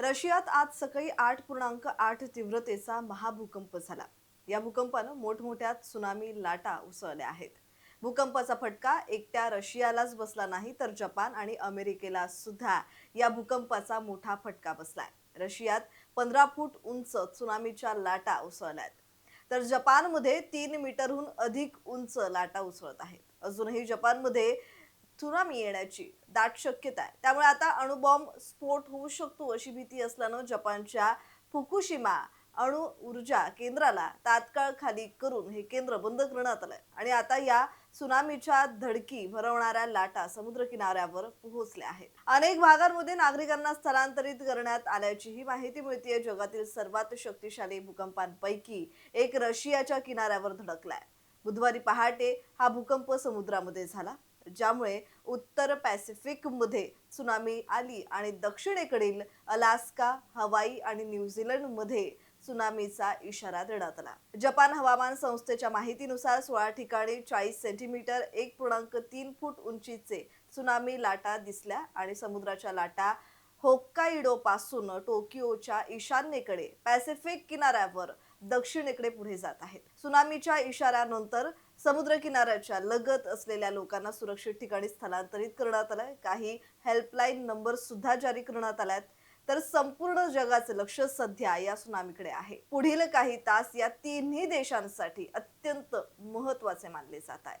रशियात आज सकाळी आठ पूर्णांक आठ तीव्रतेचा महाभूकंप झाला. या भूकंपानं मोठमोठ्या सुनामी लाटा उसळल्या आहेत. भूकंपाचा फटका एकट्या रशियालाच बसला नाही तर जपान आणि अमेरिकेला सुद्धा या भूकंपाचा मोठा फटका बसलाय. रशियात पंधरा फूट उंच सुनामीच्या लाटा उसळल्यात तर जपानमध्ये तीन मीटरहून अधिक उंच लाटा उसळत आहेत. अजूनही जपानमध्ये त्सुनामी येण्याची दाट शक्यता आहे. त्यामुळे आता अणुबॉम्ब स्फोट होऊ शकतो अशी भीती असल्यानं जपानच्या फुकुशिमा अणु ऊर्जा केंद्राला तात्काळ खाली करून हे केंद्र बंद करण्यात आलंय. आणि आता या सुनामीच्या धडकी भरवणाऱ्या लाटा समुद्र किनाऱ्यावर पोहोचल्या आहेत. अनेक भागांमध्ये नागरिकांना स्थलांतरित करण्यात आल्याचीही माहिती मिळतीये. जगातील सर्वात शक्तिशाली भूकंपांपैकी एक रशियाच्या किनाऱ्यावर धडकलाय. बुधवारी पहाटे हा भूकंप समुद्रामध्ये झाला. ज्यामुळे उत्तर पॅसिफिकमध्ये सुनामी आली आणि दक्षिणेकडील अलास्का हवाई आणि न्यूझीलंडमध्ये सुनामीचा इशारा देण्यात आला. जपान हवामान संस्थेच्या माहितीनुसार सोळा ठिकाणी चाळीस सेंटीमीटर एक पूर्णांक तीन फूट उंचीचे सुनामी लाटा दिसल्या आणि समुद्राच्या लाटा होक्काइडो पासून टोकियोच्या ईशान्येकडे पॅसिफिक किनाऱ्यावर दक्षिणेकडे पुढे जात आहेत. सुनामीच्या इशाऱ्यानंतर समुद्र किनाऱ्याच्या लगत असलेल्या लोकांना सुरक्षित ठिकाणी स्थलांतरित करण्यात आलंय. काही हेल्पलाईन नंबर सुद्धा जारी करण्यात आल्यात. तर संपूर्ण जगाचं लक्ष सध्या या सुनामीकडे आहे. पुढील काही तास या तिन्ही देशांसाठी अत्यंत महत्त्वाचे मानले जात आहेत.